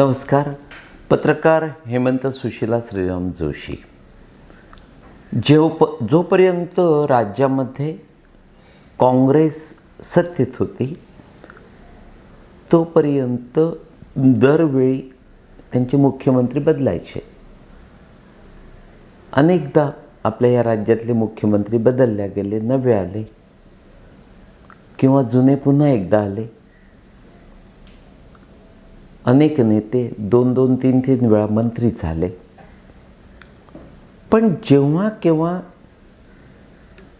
नमस्कार. पत्रकार हेमंत सुशिला श्रीराम जोशी. जेव प जोपर्यंत राज्यामध्ये काँग्रेस सत्तेत होती तोपर्यंत दरवेळी त्यांचे मुख्यमंत्री बदलायचे. अनेकदा आपल्या या राज्यातले मुख्यमंत्री बदलल्या गेले नवे आले किंवा जुने पुन्हा एकदा आले. अनेक नेते दोन दोन तीन तीन वेळा मंत्री झाले. पण जेव्हा केव्हा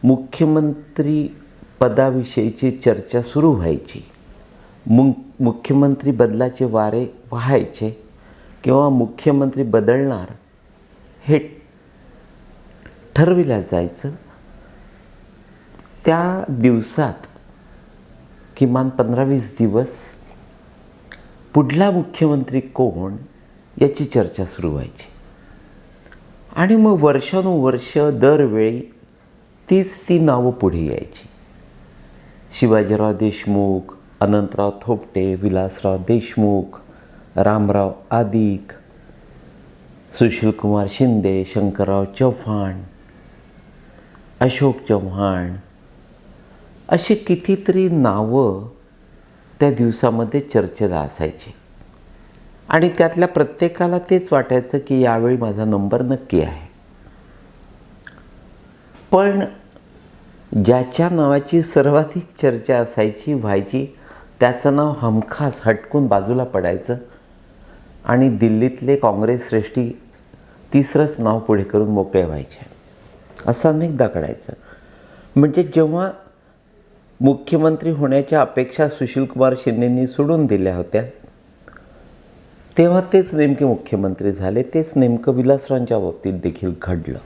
मुख्यमंत्री पदाविषयीची चर्चा सुरू व्हायची मु मुख्यमंत्री बदलाचे वारे व्हायचे किंवा मुख्यमंत्री बदलणार हे ठरविल्या जायचं त्या दिवसात किमान पंधरा वीस दिवस पुढला मुख्यमंत्री कोण याची चर्चा सुरू व्हायची. आणि मग वर्षानुवर्ष दरवेळी तीच ती नावं पुढे यायची. शिवाजीराव देशमुख अनंतराव थोपटे विलासराव देशमुख रामराव आदिक सुशीलकुमार शिंदे शंकरराव चव्हाण अशोक चव्हाण अशी कितीतरी नावं त्या दिवसामध्ये चर्चेला असायची. आणि त्यातल्या प्रत्येकाला तेच वाटायचं की यावेळी माझा नंबर नक्की आहे. पण ज्याच्या नावाची सर्वाधिक चर्चा असायची व्हायची त्याचं नाव हमखास हटकून बाजूला पडायचं आणि दिल्लीतले काँग्रेस श्रेष्ठी तिसरंच नाव पुढे करून मोकळे व्हायचे. असं अनेकदा कळायचं म्हणजे जेव्हा मुख्यमंत्री होण्याच्या अपेक्षा सुशीलकुमार शिंदेंनी सोडून दिल्या होत्या. तेव्हा तेच नेमके मुख्यमंत्री झाले तेच नेमकं विलासरावांच्या बाबतीत देखील घडलं.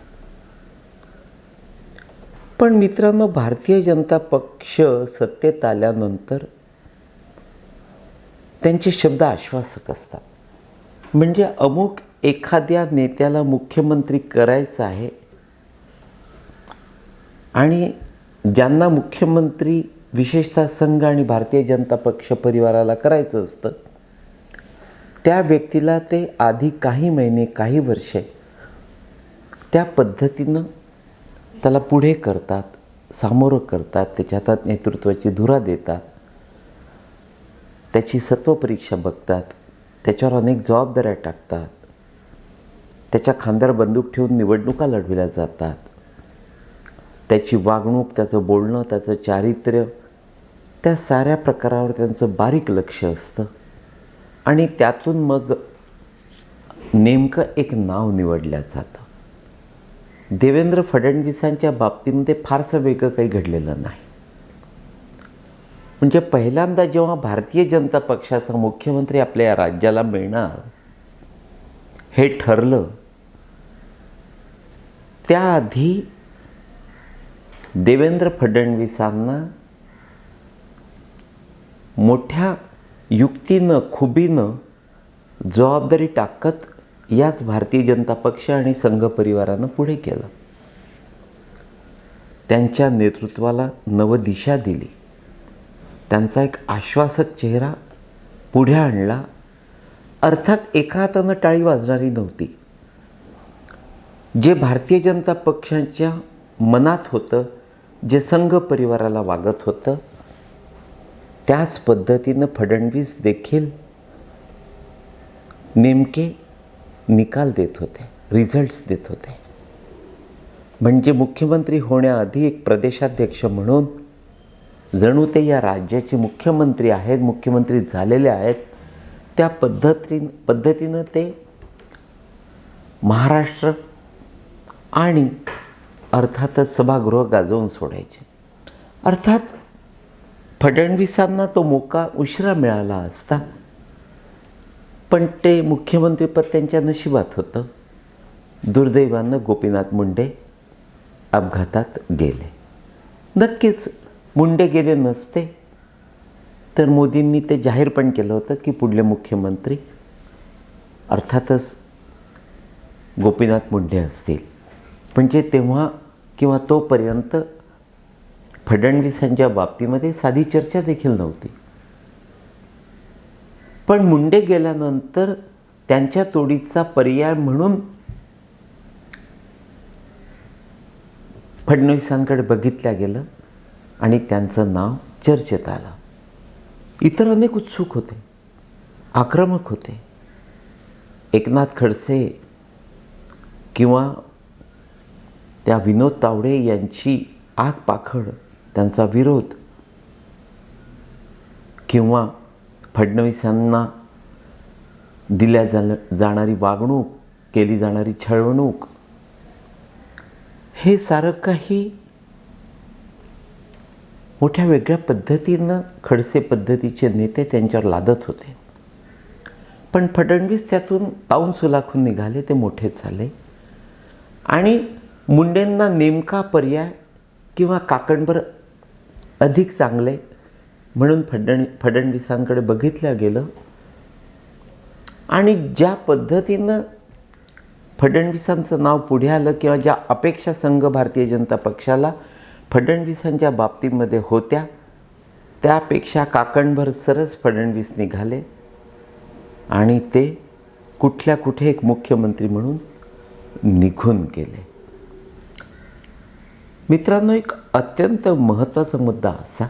पण मित्रांनो भारतीय जनता पक्ष सत्तेत आल्यानंतर त्यांचे शब्द आश्वासक असतात. म्हणजे अमुक एखाद्या नेत्याला मुख्यमंत्री करायचं आहे आणि ज्यांना मुख्यमंत्री विशेषतः संघ आणि भारतीय जनता पक्ष परिवाराला करायचं असतं त्या व्यक्तीला ते आधी काही महिने काही वर्षे त्या पद्धतीनं त्याला पुढे करतात सामोरं करतात त्याच्या हातात नेतृत्वाची धुरा देतात त्याची सत्वपरीक्षा बघतात त्याच्यावर अनेक जबाबदाऱ्या टाकतात त्याच्या खांद्यावर बंदूक ठेवून निवडणुका लढविल्या जातात. त्याची वागणूक त्याचं बोलणं त्याचं चारित्र्य त्या साऱ्या प्रकारावर त्यांचं बारीक लक्ष असतं. आणि त्यातून मग नेमकं एक नाव निवडलं जातं. देवेंद्र फडणवीसांच्या बाबतीमध्ये फारसं वेगळं काही घडलेलं नाही. म्हणजे पहिल्यांदा जेव्हा भारतीय जनता पक्षाचा मुख्यमंत्री आपल्या या राज्याला मिळणार हे ठरलं त्याआधी देवेंद्र फडणवीसांना मोठ्या युक्तीनं खुबीनं जबाबदारी टाकत याच भारतीय जनता पक्ष आणि संघ परिवारानं पुढे केलं. त्यांच्या नेतृत्वाला नवदिशा दिली. त्यांचा एक आश्वासक चेहरा पुढे आणला. अर्थात एका हातानं टाळी वाजणारी नव्हती. जे भारतीय जनता पक्षाच्या मनात होतं जे संघ परिवाराला वागत होतं त्याच पद्धतीनं फडणवीस देखील नेमके निकाल देत होते रिझल्ट्स देत होते. म्हणजे मुख्यमंत्री होण्याआधी एक प्रदेशाध्यक्ष म्हणून जणू ते या राज्याचे मुख्यमंत्री आहेत मुख्यमंत्री झालेले आहेत त्या पद्धती पद्धतीनं ते महाराष्ट्र आणि अर्थातच सभागृह गाजवून सोडायचे. अर्थात फडणवीसांना तो मोका उशिरा मिळाला असता. पण ते मुख्यमंत्रीपद त्यांच्या नशिबात होतं. दुर्दैवानं गोपीनाथ मुंडे अपघातात गेले. नक्कीच मुंडे गेले नसते. तर मोदींनी ते जाहीर पण केलं होतं की पुढले मुख्यमंत्री अर्थातच गोपीनाथ मुंडे असतील. म्हणजे तेव्हा किंवा तोपर्यंत फडणवीसांच्या बाबतीमध्ये साधी चर्चा देखील नव्हती. पण मुंडे गेल्यानंतर त्यांच्या तोडीचा पर्याय म्हणून फडणवीसांकडे बघितलं गेलं आणि त्यांचं नाव चर्चेत आलं. इतर अनेक उत्सुक होते आक्रमक होते. एकनाथ खडसे किंवा त्या विनोद तावडे यांची आगपाखड त्यांचा विरोध किंवा फडणवीसांना दिल्या जा जाणारी वागणूक केली जाणारी छळवणूक हे सारं काही मोठ्या वेगळ्या पद्धतीनं खडसे पद्धतीचे नेते त्यांच्यावर लादत होते. पण फडणवीस त्यातून ताऊन सुलाखून निघाले ते मोठे झाले. आणि मुंडेंना नेमका पर्याय किंवा काकणभर अधिक चांगले म्हणून फडण फडणवीसांकडे बघितलं गेलं. आणि ज्या पद्धतीनं फडणवीसांचं नाव पुढे आलं किंवा ज्या अपेक्षा संघ भारतीय जनता पक्षाला फडणवीसांच्या बाबतीमध्ये होत्या त्यापेक्षा काकणभर सरस फडणवीस निघाले. आणि ते कुठल्या कुठे एक मुख्यमंत्री म्हणून निघून गेले. मित्रांनो एक अत्यंत महत्त्वाचा मुद्दा असा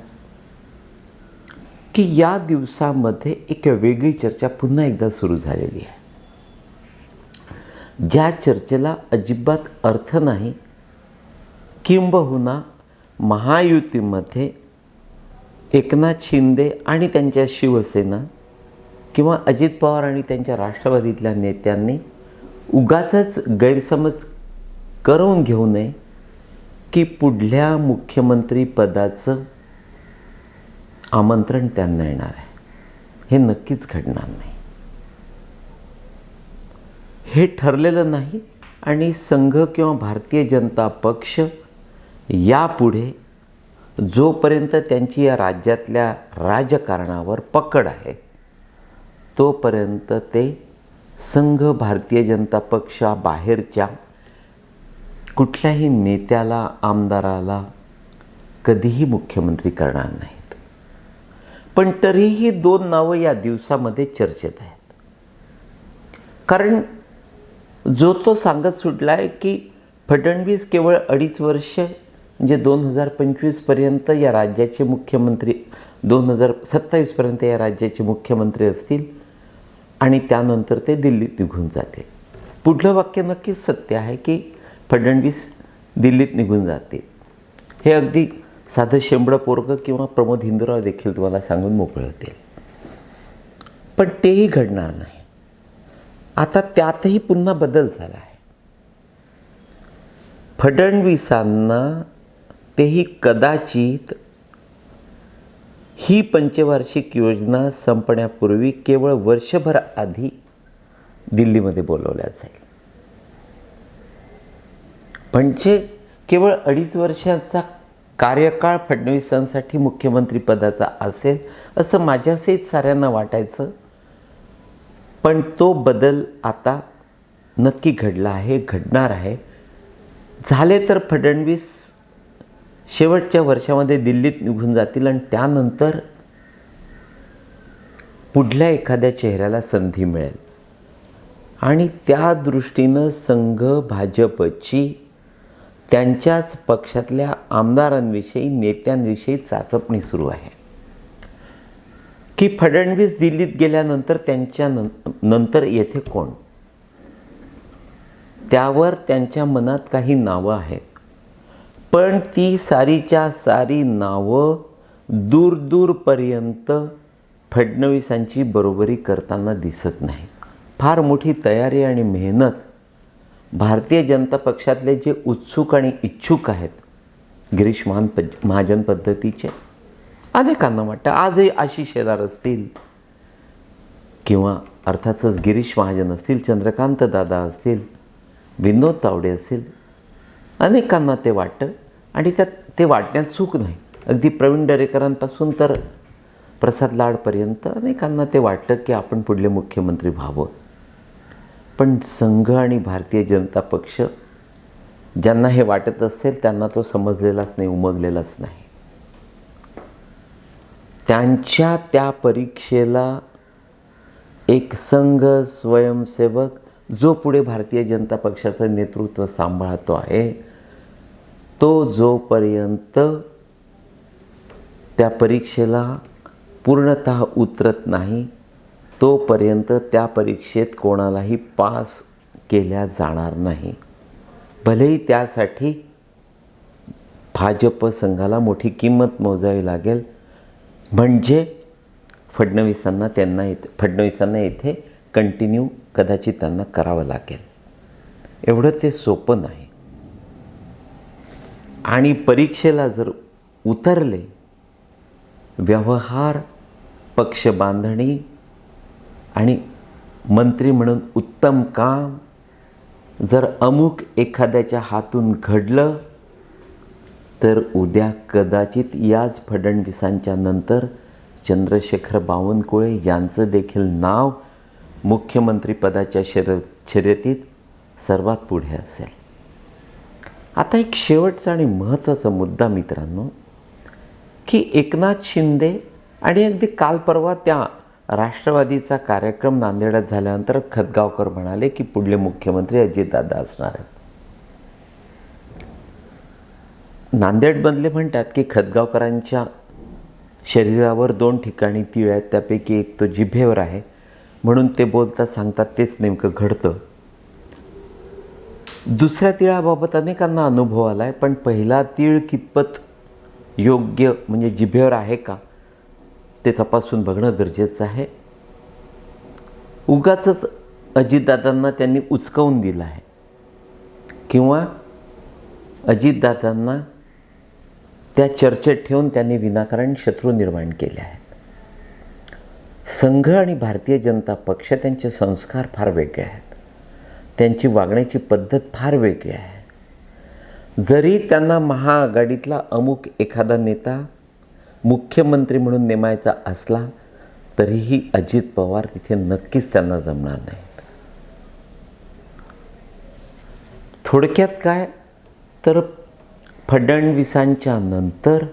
की या दिवसामध्ये एक वेगळी चर्चा पुन्हा एकदा सुरू झालेली आहे. ज्या चर्चेला अजिबात अर्थ नाही किंबहुना महायुतीमध्ये एकनाथ शिंदे आणि त्यांच्या शिवसेना किंवा अजित पवार आणि त्यांच्या राष्ट्रवादीतल्या नेत्यांनी उगाचच गैरसमज करून घेऊ नये की पुढल्या मुख्यमंत्री पदाचं आमंत्रण त्यांना येणार आहे. हे नक्कीच घडणार नाही. हे ठरलेलं नाही आणि संघ किंवा भारतीय जनता पक्ष यापुढे जोपर्यंत त्यांची या राज्यातल्या राजकारणावर पकड आहे तोपर्यंत ते संघ भारतीय जनता पक्षाबाहेरच्या कुठल्याही नेत्याला आमदाराला कधीही मुख्यमंत्री करणार नाहीत. पण तरीही दोन नावं या दिवसामध्ये चर्चेत आहेत. कारण जो तो सांगत सुटला आहे की फडणवीस केवळ अडीच वर्ष म्हणजे दोन हजार पंचवीसपर्यंत या राज्याचे मुख्यमंत्री दोन हजार सत्तावीसपर्यंत या राज्याचे मुख्यमंत्री असतील आणि त्यानंतर ते दिल्लीत निघून जातील. पुढलं वाक्य नक्कीच सत्य आहे की फडणवीस दिल्लीत निघून जाते. हे अगदी साधं शेंबडं पोरगं किंवा प्रमोद हिंदुराव देखील तुम्हाला सांगून मोकळे होतील. पण तेही घडणार नाही. आता त्यातही पुन्हा बदल झाला आहे. फडणवीसांना तेही कदाचित ही पंचवार्षिक योजना संपण्यापूर्वी केवळ वर्षभर आधी दिल्लीमध्ये बोलवल्या जाईल. म्हणजे केवळ अडीच वर्षांचा कार्यकाळ फडणवीसांसाठी मुख्यमंत्रीपदाचा असेल असं माझ्यासहित साऱ्यांना वाटायचं. पण तो बदल आता नक्की घडला आहे घडणार आहे. झाले तर फडणवीस शेवटच्या वर्षामध्ये दिल्लीत निघून जातील आणि त्यानंतर पुढल्या एखाद्या चेहऱ्याला संधी मिळेल. आणि त्या दृष्टीनं संघ भाजपची त्यांच्याच पक्षातल्या आमदारांविषयी नेत्यांविषयी चाचपणी सुरू आहे. की फडणवीस दिल्लीत गेल्यानंतर त्यांच्या नं नंतर येथे कोण? त्यावर त्यांच्या मनात काही नावं आहेत. पण ती सारीच्या सारी नावं दूर दूरपर्यंत फडणवीसांची बरोबरी करताना दिसत नाही फार मोठी तयारी आणि मेहनत भारतीय जनता पक्षातले जे उत्सुक आणि इच्छुक आहेत गिरीश महान पद महाजन पद्धतीचे अनेकांना वाटतं आजही आशिष शेलार असतील किंवा अर्थातच गिरीश महाजन असतील चंद्रकांत दादा असतील विनोद तावडे असतील अनेकांना ते वाटतं आणि त्यात ते वाटण्यात चूक नाही. अगदी प्रवीण दरेकरांपासून तर प्रसाद लाडपर्यंत अनेकांना ते वाटतं की आपण पुढले मुख्यमंत्री व्हावं. पण संघ आणि भारतीय जनता पक्ष ज्यांना हे वाटत असेल त्यांना तो समजलेलाच नाही उमगलेलाच नाही. त्यांच्या त्या परीक्षेला एक संघ स्वयंसेवक जो पुढे भारतीय जनता पक्षाचं नेतृत्व सांभाळतो आहे तो जोपर्यंत त्या परीक्षेला पूर्णत उतरत नाही तोपर्यंत त्या परीक्षेत कोणालाही पास केल्या जाणार नाही. भलेही त्यासाठी भाजप संघाला मोठी किंमत मोजावी लागेल. म्हणजे फडणवीसांना त्यांना इथे फडणवीसांना इथे कंटिन्यू कदाचित त्यांना करावं लागेल. एवढं ते सोपं नाही. आणि परीक्षेला जर उतरले व्यवहार पक्ष बांधणी आणि मंत्री म्हणून उत्तम काम जर अमुक एखाद्याच्या हातून घडलं तर उद्या कदाचित याच फडणवीसांच्या नंतर चंद्रशेखर बावनकुळे यांचं देखील नाव मुख्यमंत्रीपदाच्या शर शर्यतीत सर्वात पुढे असेल. आता एक शेवटचा आणि महत्त्वाचा मुद्दा मित्रांनो की एकनाथ शिंदे आणि अगदी काल परवा त्या राष्ट्रवादीचा कार्यक्रम नांदेडात झाल्यानंतर खतगावकर म्हणाले की पुढले मुख्यमंत्री अजितदादा असणार आहेत. नांदेडमधले म्हणतात की खतगावकरांच्या शरीरावर दोन ठिकाणी तीळ आहेत त्यापैकी एक तो जिभेवर आहे. म्हणून ते बोलतात सांगतात तेच नेमकं घडतं. दुसऱ्या तिळाबाबत अनेकांना अनुभव आला आहे पण पहिला तीळ कितपत योग्य म्हणजे जिभेवर आहे का? ते तपासून बघणं गरजेचं आहे. उगाच अजितदादांना त्यांनी उचकवून दिलं आहे. किंवा अजितदादांना त्या चर्चेत ठेवून त्यांनी विनाकारण शत्रू निर्माण केले आहेत. संघ आणि भारतीय जनता पक्ष त्यांचे संस्कार फार वेगळे आहेत. त्यांची वागण्याची पद्धत फार वेगळी आहे. जरी त्यांना महाआघाडीतला अमुक एखादा नेता मुख्यमंत्री म्हणून नेमायचा असला तरीही अजित पवार तिथे नक्कीच त्यांना जमणार नाहीत थोडक्यात काय? तर फडणवीसांच्या नंतर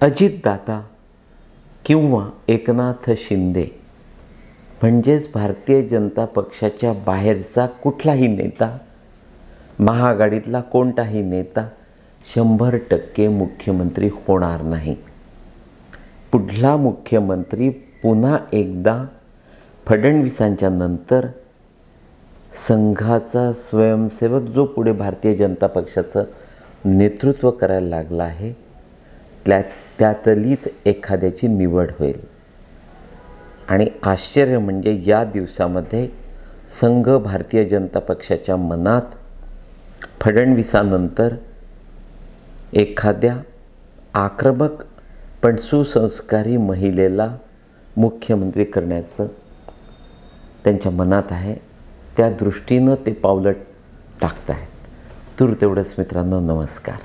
अजितदादा किंवा एकनाथ शिंदे म्हणजेच भारतीय जनता पक्षाच्या बाहेरचा कुठलाही नेता महाआघाडीतला कोणताही नेता शंभर टक्के मुख्यमंत्री होणार नाही. पुढला मुख्यमंत्री पुन्हा एकदा फडणवीसांच्या नंतर संघाचा स्वयंसेवक जो पुढे भारतीय जनता पक्षाचं नेतृत्व करायला लागला आहे त्या त्यातलीच एखाद्याची निवड होईल. आणि आश्चर्य म्हणजे या दिवसामध्ये संघ भारतीय जनता पक्षाच्या मनात फडणवीसानंतर एखाद्या आक्रमक पण सुसंस्कारी महिलेला मुख्यमंत्री करण्याचं त्यांच्या मनात आहे. त्या दृष्टीनं ते पावलं टाकत आहेत तूर तेवढंच मित्रांनो नमस्कार.